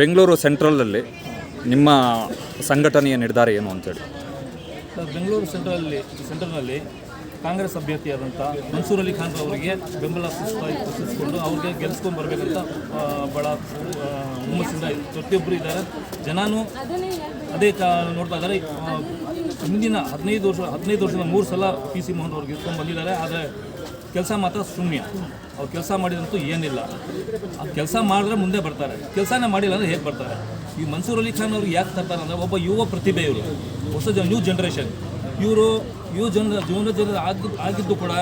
ಬೆಂಗಳೂರು ಸೆಂಟ್ರಲಲ್ಲಿ ನಿಮ್ಮ ಸಂಘಟನೆಯ ನಿರ್ಧಾರ ಏನು ಅಂತೇಳಿ ಸರ್, ಬೆಂಗಳೂರು ಸೆಂಟ್ರಲ್ಲಿ ಸೆಂಟ್ರಲ್ನಲ್ಲಿ ಕಾಂಗ್ರೆಸ್ ಅಭ್ಯರ್ಥಿಯಾದಂಥ ಮನ್ಸೂರ್ ಅಲಿ ಖಾನ್ ಅವರಿಗೆ ಬೆಂಬಲ ಸೂಚಿಸಿಕೊಂಡು ಅವ್ರಿಗೆ ಗೆಲ್ಸ್ಕೊಂಡು ಬರಬೇಕಂತ ಭಾಳ ಹುಮ್ಮಸ್ಸಿಂದ ಪ್ರತಿಯೊಬ್ಬರು ಇದ್ದಾರೆ. ಜನನೂ ಅದೇ ಕಾ ನೋಡ್ತಾ ಇದ್ದಾರೆ. ಹಿಂದಿನ ಹದಿನೈದು ವರ್ಷ ಹದಿನೈದು ವರ್ಷದ ಮೂರು ಸಲ ಪಿ ಸಿ ಮೋಹನ್ ಅವ್ರಿಗೆ ಗೆಲ್ಸ್ಕೊಂಡು ಬಂದಿದ್ದಾರೆ. ಆದರೆ ಕೆಲಸ ಮಾತ್ರ ಶೂನ್ಯ. ಅವ್ರು ಕೆಲಸ ಮಾಡಿದಂತೂ ಏನಿಲ್ಲ. ಆ ಕೆಲಸ ಮಾಡಿದ್ರೆ ಮುಂದೆ ಬರ್ತಾರೆ. ಕೆಲಸನೇ ಮಾಡಿಲ್ಲ ಅಂದರೆ ಹೇಗೆ ಬರ್ತಾರೆ? ಈ ಮನ್ಸೂರ್ ಅಲಿ ಖಾನ್ ಅವ್ರಿಗೆ ಯಾಕೆ ತರ್ತಾರೆ ಅಂದರೆ ಒಬ್ಬ ಯುವ ಪ್ರತಿಭೆ ಇವರು. ಹೊಸ ಜನ ನ್ಯೂ ಜನ್ರೇಷನ್ ಇವರು ಯುವ ಜನ ಜೀವನ ಜನ ಆಗಿದ್ದು ಆಗಿದ್ದು ಕೂಡ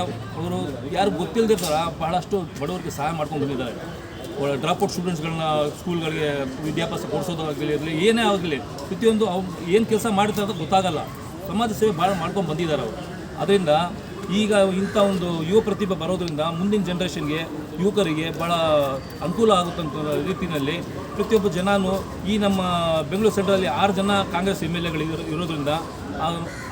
ಅವರು ಯಾರು ಗೊತ್ತಿಲ್ಲದಿರ್ತಾರ ಬಹಳಷ್ಟು ಬಡವರಿಗೆ ಸಹಾಯ ಮಾಡ್ಕೊಂಡು ಬಂದಿದ್ದಾರೆ. ಡ್ರಾಪ್ಔಟ್ ಸ್ಟೂಡೆಂಟ್ಸ್ಗಳನ್ನ ಸ್ಕೂಲ್ಗಳಿಗೆ ವಿದ್ಯಾಭ್ಯಾಸ ಕೊಡಿಸೋದಾಗಲಿ ಇರಲಿ, ಏನೇ ಆಗಲಿ, ಪ್ರತಿಯೊಂದು ಅವ್ರು ಏನು ಕೆಲಸ ಮಾಡ್ತಾರೆ ಅಂತ ಗೊತ್ತಾಗಲ್ಲ. ಸಮಾಜ ಸೇವೆ ಭಾಳ ಮಾಡ್ಕೊಂಡು ಬಂದಿದ್ದಾರೆ ಅವರು. ಅದರಿಂದ ಈಗ ಇಂಥ ಒಂದು ಯುವ ಪ್ರತಿಭೆ ಬರೋದ್ರಿಂದ ಮುಂದಿನ ಜನ್ರೇಷನ್ಗೆ ಯುವಕರಿಗೆ ಭಾಳ ಅನುಕೂಲ ಆಗುತ್ತಂತ ರೀತಿಯಲ್ಲಿ ಪ್ರತಿಯೊಬ್ಬ ಜನನೂ ಈ ನಮ್ಮ ಬೆಂಗಳೂರು ಸೆಂಟ್ರಲ್ಲಿ ಆರು ಜನ ಕಾಂಗ್ರೆಸ್ ಎಂ ಎಲ್ ಎಗಳು ಇರೋದ್ರಿಂದ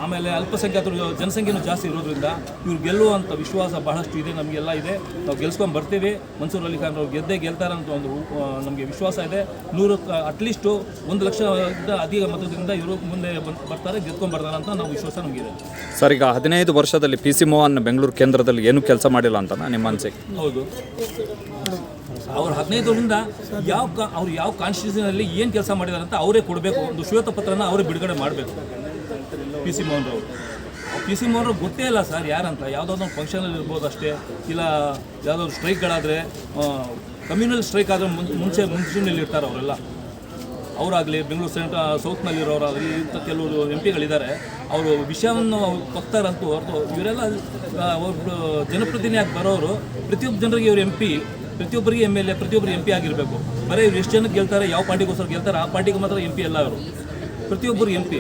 ಆಮೇಲೆ ಅಲ್ಪಸಂಖ್ಯಾತರು ಜನಸಂಖ್ಯೆನೂ ಜಾಸ್ತಿ ಇರೋದ್ರಿಂದ ಇವ್ರು ಗೆಲ್ಲುವಂಥ ವಿಶ್ವಾಸ ಬಹಳಷ್ಟು ಇದೆ, ನಮಗೆಲ್ಲ ಇದೆ. ನಾವು ಗೆಲ್ಸ್ಕೊಂಡು ಬರ್ತೀವಿ. ಮನ್ಸೂರ್ ಅಲಿ ಖಾನ್ ಅವ್ರು ಗೆದ್ದೇ ಗೆಲ್ತಾರಂತ ಒಂದು ನಮಗೆ ವಿಶ್ವಾಸ ಇದೆ. ನೂರು ಅಟ್ಲೀಸ್ಟು ಒಂದು ಲಕ್ಷ ಅಧಿಕ ಮತದಿಂದ ಇವರು ಮುಂದೆ ಬರ್ತಾರೆ, ಗೆದ್ಕೊಂಡು ಬರ್ತಾರೆ ಅಂತ ನಾವು ವಿಶ್ವಾಸ ನಮಗಿದೆ ಸರ್, ಈಗ ಹದಿನೈದು ವರ್ಷದಲ್ಲಿ ಪಿ ಸಿ ಮೋಹನ್ ಬೆಂಗಳೂರು ಕೇಂದ್ರದಲ್ಲಿ ಏನೂ ಕೆಲಸ ಮಾಡಿಲ್ಲ ಅಂತ ನಿಮ್ಮ ಅನಿಸಿಕೆ. ಹೌದು. ಅವ್ರು ಹದಿನೈದು ವರ್ಷದಿಂದ ಯಾವ ಅವ್ರು ಯಾವ ಕಾನ್ಸ್ಟಿಟ್ಯೂಷನಲ್ಲಿ ಏನು ಕೆಲಸ ಮಾಡಿದ್ದಾರೆ ಅಂತ ಅವರೇ ಕೊಡಬೇಕು. ಒಂದು ಶ್ವೇತ ಪತ್ರನ ಅವರೇ ಬಿಡುಗಡೆ ಮಾಡಬೇಕು. ಪಿ ಸಿ ಮೋಹನ್ ಅವರು ಪಿ ಸಿ ಮೋಹನ್ ಗೊತ್ತೇ ಇಲ್ಲ ಸರ್ ಯಾರಂತ. ಯಾವುದಾದ್ರು ಒಂದು ಫಂಕ್ಷನಲ್ಲಿ ಇರ್ಬೋದು ಅಷ್ಟೇ. ಇಲ್ಲ ಯಾವುದಾದ್ರು ಸ್ಟ್ರೈಕ್ಗಳಾದರೆ ಕಮ್ಯುನಲ್ ಸ್ಟ್ರೈಕ್ ಆದರೆ ಮುಂಚೆ ಮುಂಚೂಣಿಯಲ್ಲಿ ಇರ್ತಾರೆ ಅವರೆಲ್ಲ. ಅವರಾಗಲಿ, ಬೆಂಗಳೂರು ಸೆಂಟ್ರ ಸೌತ್ನಲ್ಲಿರೋರಾಗಲಿ, ಇಂಥ ಕೆಲವರು ಎಂ ಪಿಗಳಿದ್ದಾರೆ ಅವರು ವಿಷಯವನ್ನು ಕೊಡ್ತಾರಂತೂ ಹೊರತು ಇವರೆಲ್ಲ ಅವರು ಜನಪ್ರತಿನಿಧಿಯಾಗಿ ಬರೋರು, ಪ್ರತಿಯೊಬ್ಬ ಜನರಿಗೆ ಇವರು ಎಂ ಪಿ ಪ್ರತಿಯೊಬ್ಬರಿಗೆ ಎಂ ಎಲ್ ಎ ಪ್ರತಿಯೊಬ್ಬರು ಎಂ ಪಿ ಆಗಿರಬೇಕು. ಬರೀ ಇವ್ರು ಎಷ್ಟು ಜನಕ್ಕೆ ಗೆಲ್ತಾರೆ, ಯಾವ ಪಾರ್ಟಿಗೋಸ್ಕರ ಗೆಲ್ತಾರೆ, ಆ ಪಾರ್ಟಿಗೆ ಮಾತ್ರ ಎಂ ಪಿ ಅಲ್ಲ ಅವರು. ಪ್ರತಿಯೊಬ್ಬರು ಎಂ ಪಿ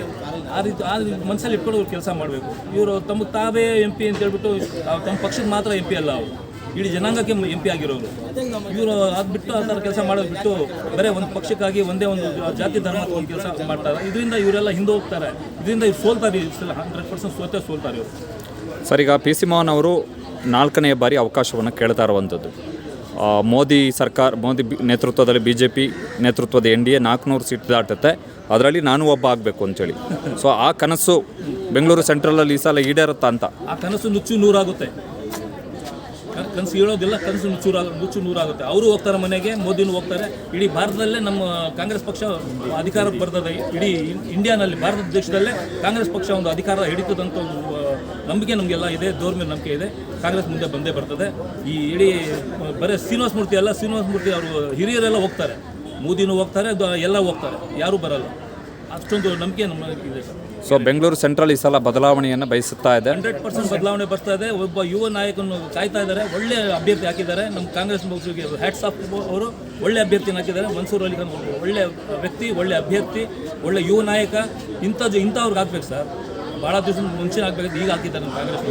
ಆ ರೀತಿ, ಆ ಮನಸ್ಸಲ್ಲಿ ಇಟ್ಕೊಂಡು ಅವ್ರು ಕೆಲಸ ಮಾಡಬೇಕು. ಇವರು ತಮ್ಮ ತಾವೇ ಎಂ ಪಿ ಅಂತ ಹೇಳ್ಬಿಟ್ಟು ತಮ್ಮ ಪಕ್ಷದ ಮಾತ್ರ ಎಂ ಪಿ ಅಲ್ಲ ಅವರು. ಇಡೀ ಜನಾಂಗಕ್ಕೆ ಎಂ ಪಿ ಆಗಿರೋರು. ಇವರು ಅದು ಬಿಟ್ಟು ಆ ಥರ ಕೆಲಸ ಮಾಡೋದು ಬಿಟ್ಟು ಬರೀ ಒಂದು ಪಕ್ಷಕ್ಕಾಗಿ ಒಂದೇ ಒಂದು ಜಾತಿ ಧರ್ಮ ಒಂದು ಕೆಲಸ ಮಾಡ್ತಾರೆ. ಇದರಿಂದ ಇವರೆಲ್ಲ ಹಿಂದೆ ಹೋಗ್ತಾರೆ. ಇದರಿಂದ ಇವ್ರು ಸೋಲ್ತಾರೆ ಹಂಡ್ರೆಡ್ ಪರ್ಸೆಂಟ್ ಸೋತೆ ಸೋಲ್ತಾರೆ ಇವರು. ಸರ್ ಈಗ ಪಿ ಸಿ ಮೋಹನ್ ಅವರು ನಾಲ್ಕನೆಯ ಬಾರಿ ಅವಕಾಶವನ್ನು ಕೇಳ್ತಾ ಇರುವಂಥದ್ದು. ಮೋದಿ ಸರ್ಕಾರ ಮೋದಿ ನೇತೃತ್ವದಲ್ಲಿ ಬಿ ಜೆ ಪಿ ನೇತೃತ್ವದ ಎನ್ ಡಿ ಎ ನಾಲ್ಕುನೂರು ಸೀಟ್ ದಾಟುತ್ತೆ. ಅದರಲ್ಲಿ ನಾನು ಒಬ್ಬ ಆಗಬೇಕು ಅಂತೇಳಿ. ಸೊ ಆ ಕನಸು ಬೆಂಗಳೂರು ಸೆಂಟ್ರಲಲ್ಲಿ ಈ ಸಲ ಈಡೇರುತ್ತಾ ಅಂತ? ಆ ಕನಸು ನುಚ್ಚು ನೂರಾಗುತ್ತೆ. ಕನಸು ಹೇಳೋದಿಲ್ಲ, ಕನಸು ಚೂರ ಮುಚ್ಚು ನೂರಾಗುತ್ತೆ. ಅವರು ಹೋಗ್ತಾರೆ ಮನೆಗೆ, ಮೋದಿನೂ ಹೋಗ್ತಾರೆ. ಇಡೀ ಭಾರತದಲ್ಲೇ ನಮ್ಮ ಕಾಂಗ್ರೆಸ್ ಪಕ್ಷ ಅಧಿಕಾರಕ್ಕೆ ಬರ್ತದೆ ಇಡೀ ಇಂಡಿಯಾನಲ್ಲಿ ಭಾರತ ದೇಶದಲ್ಲೇ ಕಾಂಗ್ರೆಸ್ ಪಕ್ಷ ಒಂದು ಅಧಿಕಾರ ಹಿಡಿತದಂತ ಒಂದು ನಂಬಿಕೆ ನಮಗೆಲ್ಲ ಇದೆ, ದೇವ್ರ ಮೇಲೆ ನಂಬಿಕೆ ಇದೆ. ಕಾಂಗ್ರೆಸ್ ಮುಂದೆ ಬಂದೇ ಬರ್ತದೆ. ಈ ಇಡೀ ಬರೀ ಶ್ರೀನಿವಾಸ ಮೂರ್ತಿ ಅಲ್ಲ, ಶ್ರೀನಿವಾಸ ಮೂರ್ತಿ ಅವರು ಹಿರಿಯರೆಲ್ಲ ಹೋಗ್ತಾರೆ. ಮೋದಿನೂ ಹೋಗ್ತಾರೆ ಎಲ್ಲ ಹೋಗ್ತಾರೆ. ಯಾರೂ ಬರಲ್ಲ. ಅಷ್ಟೊಂದು ನಂಬಿಕೆ ನಮ್ಮ ಇದೆ. ಸರ್ ಸೊ ಬೆಂಗಳೂರು ಸೆಂಟ್ರಲ್ ಈ ಸಲ ಬದಲಾವಣೆಯನ್ನು ಬಯಸುತ್ತಾ ಇದೆ. ಹಂಡ್ರೆಡ್ ಪರ್ಸೆಂಟ್ ಬದಲಾವಣೆ ಬರ್ತಾ ಇದೆ. ಒಬ್ಬ ಯುವ ನಾಯಕನು ಕಾಯ್ತಾ ಇದ್ದಾರೆ. ಒಳ್ಳೆ ಅಭ್ಯರ್ಥಿ ಹಾಕಿದ್ದಾರೆ. ನಮ್ಮ ಕಾಂಗ್ರೆಸ್ ಪಕ್ಷಕ್ಕೆ ಹ್ಯಾಟ್ಸ್ ಆಫ್ ಅವರು ಒಳ್ಳೆ ಅಭ್ಯರ್ಥಿನ ಹಾಕಿದ್ದಾರೆ. ಮನ್ಸೂರ್ ಅಲಿ ಖಾನ್ ಒಳ್ಳೆ ವ್ಯಕ್ತಿ, ಒಳ್ಳೆ ಅಭ್ಯರ್ಥಿ, ಒಳ್ಳೆ ಯುವ ನಾಯಕ. ಇಂಥದ್ದು ಇಂಥವ್ರಿಗೆ ಹಾಕ್ಬೇಕು ಸರ್. ಭಾಳ ದಿವಸ ಮುಂಚೆ ಹಾಕ್ಬೇಕು ಈಗ ಹಾಕಿದ್ದಾರೆ ನಮ್ಮ ಕಾಂಗ್ರೆಸ್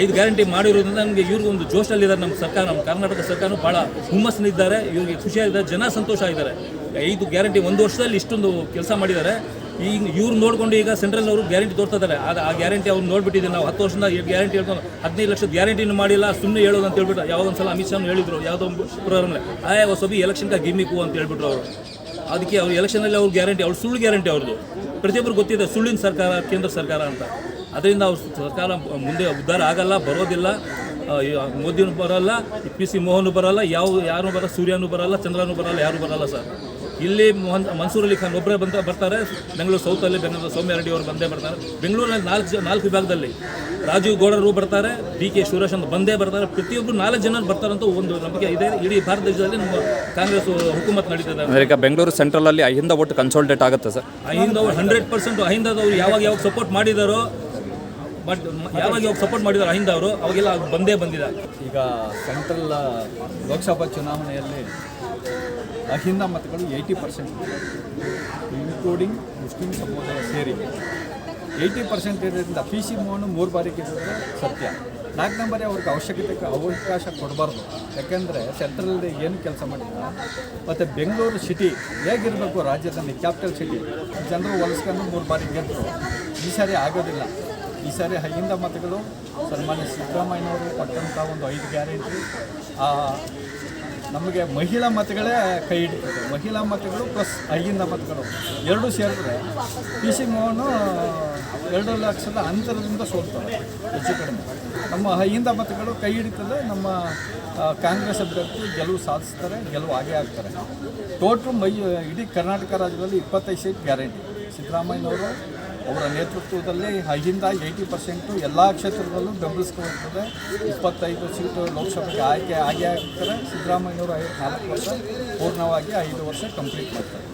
ಐದು ಗ್ಯಾರಂಟಿ ಮಾಡಿರೋದ್ರಿಂದ ನಮಗೆ ಇವ್ರಿಗೆ ಒಂದು ಜೋಶಲ್ಲಿದ್ದಾರೆ ನಮ್ಮ ಸರ್ಕಾರ. ನಮ್ಮ ಕರ್ನಾಟಕ ಸರ್ಕಾರ ಭಾಳ ಹುಮ್ಮಸ್ಸಿನಿದ್ದಾರೆ ಇವ್ರಿಗೆ ಖುಷಿಯಾಗಿದ್ದಾರೆ. ಜನ ಸಂತೋಷ ಆಗಿದ್ದಾರೆ. ಐದು ಗ್ಯಾರಂಟಿ ಒಂದು ವರ್ಷದಲ್ಲಿ ಇಷ್ಟೊಂದು ಕೆಲಸ ಮಾಡಿದ್ದಾರೆ. ಈಗ ಇವ್ರು ನೋಡಿಕೊಂಡು ಈಗ ಸೆಂಟ್ರಲ್ ಅವರು ಗ್ಯಾರಂಟಿ ತೋರ್ತಾ ಇದ್ದಾರೆ ಅದು ಆ ಗ್ಯಾರಂಟಿ ಅವ್ರು ನೋಡ್ಬಿಟ್ಟಿದ್ದೀವಿ ನಾವು. ಹತ್ತು ವರ್ಷದಿಂದ ಗ್ಯಾರಂಟಿ ಹೇಳ್ಕೊಂಡು ಹದಿನೈದು ಲಕ್ಷದ ಗ್ಯಾರಂಟಿನೂ ಮಾಡಿಲ್ಲ ಸುಮ್ಮನೆ ಹೇಳೋದು ಅಂತ ಹೇಳ್ಬಿಟ್ಟು ಯಾವಾಗ ಒಂದು ಸಲ ಅಮಿತ್ ಶಾ ಹೇಳಿದ್ರು, ಯಾವುದೋ ಒಂದು ಆಯ್ ಎಲೆಕ್ಷನ್ ಎಲೆಕ್ಷನ್ಗೆ ಗಿಮ್ಮಿಕು ಅಂತ ಹೇಳ್ಬಿಟ್ರು ಅವರು. ಅದಕ್ಕೆ ಅವ್ರು ಎಲೆಕ್ಷನಲ್ಲಿ ಅವ್ರು ಗ್ಯಾರಂಟಿ ಅವ್ರು ಸುಳ್ಳು ಗ್ಯಾರಂಟಿ ಅವ್ರದ್ದು ಪ್ರತಿಯೊಬ್ಬರು ಗೊತ್ತಿದೆ, ಸುಳ್ಳಿನ ಸರ್ಕಾರ, ಕೇಂದ್ರ ಸರ್ಕಾರ ಅಂತ. ಅದರಿಂದ ಅವ್ರ ಸರ್ಕಾರ ಮುಂದೆ ಉದ್ಧಾರ ಆಗಲ್ಲ, ಬರೋದಿಲ್ಲ. ಮೋದಿನೂ ಬರಲ್ಲ ಪಿ ಸಿ ಮೋಹನ್ ಬರಲ್ಲ, ಯಾವ ಯಾರು ಬರಲ್ಲ, ಸೂರ್ಯನೂ ಬರಲ್ಲ, ಚಂದ್ರನೂ ಬರಲ್ಲ, ಯಾರು ಬರಲ್ಲ ಸರ್. ಇಲ್ಲಿ ಮೊಹನ್ ಮನ್ಸೂರ್ ಅಲಿ ಖಾನ್ ಒಬ್ಬರೇ ಬಂದ ಬರ್ತಾರೆ. ಬೆಂಗಳೂರು ಸೌತಲ್ಲಿ ಬೆಂಗಳೂರು ಸೌಮ್ಯ ರೆಡ್ಡಿ ಅವರು ಬಂದೇ ಬರ್ತಾರೆ. ಬೆಂಗಳೂರಿನಲ್ಲಿ ನಾಲ್ಕು ಜ ನಾಲ್ಕು ವಿಭಾಗದಲ್ಲಿ ರಾಜೀವ್ ಗೌಡರು ಬರ್ತಾರೆ ಡಿ ಕೆ ಸುರೇಶ್ ಅಂತ ಬಂದೇ ಬರ್ತಾರೆ. ಪ್ರತಿಯೊಬ್ಬರು ನಾಲ್ಕು ಜನ ಬರ್ತಾರಂತ ಒಂದು ನಂಬಿಕೆ ಇದೆ. ಇಡೀ ಭಾರತ ದೇಶದಲ್ಲಿ ನಮ್ಮ ಕಾಂಗ್ರೆಸ್ ಹುಕುಮತ್ ನಡೀತದೆ. ಈಗ ಬೆಂಗಳೂರು ಸೆಂಟ್ರಲಲ್ಲಿ ಅಹಿಂದ ಒಟ್ಟು ಕನ್ಸೋಲ್ಟೇಟ್ ಆಗುತ್ತೆ ಸರ್. ಅಹಿಂದವ್ರು ಹಂಡ್ರೆಡ್ ಪರ್ಸೆಂಟ್ ಅಹಿಂದದವರು ಯಾವಾಗ ಯಾವಾಗ ಸಪೋರ್ಟ್ ಮಾಡಿದಾರೋ ಬಟ್ ಯಾವಾಗ ಯಾವಾಗ ಸಪೋರ್ಟ್ ಮಾಡಿದಾರೆ ಅಹಿಂದ ಅವರು ಅವಾಗೆಲ್ಲ ಬಂದೇ ಬಂದಿದ್ದಾರೆ ಈಗ ಸೆಂಟ್ರಲ್ ಲೋಕಸಭಾ ಚುನಾವಣೆಯಲ್ಲಿ ಅಹಿಂದ ಮತಗಳು ಏಯ್ಟಿ ಪರ್ಸೆಂಟ್ ಇನ್ಕ್ಲೂಡಿಂಗ್ ಮುಸ್ಲಿಂ ಸಮುದಾಯ ಸೇರಿ. ಏಯ್ಟಿ ಪರ್ಸೆಂಟ್ ಇರೋದ್ರಿಂದ ಪಿ ಸಿ ಮೋಹನ್ ಮೂರು ಬಾರಿ ಗೆದ್ದಿದ್ರೆ ಸತ್ಯ. ನಾಲ್ಕು ನಂಬರಿ ಅವ್ರಿಗೆ ಅವಶ್ಯಕತೆ, ಅವಕಾಶ ಕೊಡಬಾರ್ದು. ಯಾಕೆಂದರೆ ಸೆಂಟ್ರಲ್ ಏನು ಕೆಲಸ ಮಾಡಿಲ್ಲ. ಮತ್ತು ಬೆಂಗಳೂರು ಸಿಟಿ ಹೇಗಿರಬೇಕು ರಾಜ್ಯದಲ್ಲಿ ಕ್ಯಾಪಿಟಲ್ ಸಿಟಿ ಜನರು ಹೊಲಿಸ್ಕೊಂಡು ಮೂರು ಬಾರಿ ಗೆದ್ದರು ಈ ಸಾರಿ ಆಗೋದಿಲ್ಲ. ಈ ಸಾರಿ ಅಹಿಂದ ಮತಗಳು ಸನ್ಮಾನ್ಯ ಸಿದ್ದರಾಮಯ್ಯನವರು ಕೊಟ್ಟಂಥ ಒಂದು ಐದು ಗ್ಯಾರಂಟಿ ಆ ನಮಗೆ ಮಹಿಳಾ ಮತಗಳೇ ಕೈ ಹಿಡಿತದೆ. ಮಹಿಳಾ ಮತಗಳು ಪ್ಲಸ್ ಅಹಿಂದ ಮತಗಳು. ಎರಡೂ ಸೇರಿದ್ರೆ ಪಿ ಸಿ ಮೋಹನ್ ಎರಡು ಲಕ್ಷದ ಅಂತರದಿಂದ ಸೋಲ್ತಾರೆ ಹೆಚ್ಚು ಕಡಿಮೆ. ನಮ್ಮ ಐಗಿಂದ ಮತಗಳು ಕೈ ಹಿಡಿತದೆ, ನಮ್ಮ ಕಾಂಗ್ರೆಸ್ ಅಭ್ಯರ್ಥಿ ಗೆಲುವು ಸಾಧಿಸ್ತಾರೆ, ಗೆಲುವು ಆಗೇ ಆಗ್ತಾರೆ. ಟೋಟ್ರು ಮೈ, ಇಡೀ ಕರ್ನಾಟಕ ರಾಜ್ಯದಲ್ಲಿ ಇಪ್ಪತ್ತೈದು ಸೀಟ್ ಗ್ಯಾರಂಟಿ ಸಿದ್ದರಾಮಯ್ಯನವರು ಅವರ ನೇತೃತ್ವದಲ್ಲಿ ಐದಿಂದ ಏಯ್ಟಿ ಪರ್ಸೆಂಟು ಎಲ್ಲ ಕ್ಷೇತ್ರದಲ್ಲೂ ಬೆಂಬಲಿಸ್ಕೊಂಡಿರ್ತದೆ ಇಪ್ಪತ್ತೈದು ಸೀಟು ಲೋಕಸಭೆಗೆ ಆಯ್ಕೆ ಆಗಿ ಆಗ್ತಾರೆ. ಸಿದ್ದರಾಮಯ್ಯವರು ಐದು ನಾಲ್ಕು ವರ್ಷ ಪೂರ್ಣವಾಗಿ ಐದು ವರ್ಷ ಕಂಪ್ಲೀಟ್ ಮಾಡ್ತಾರೆ.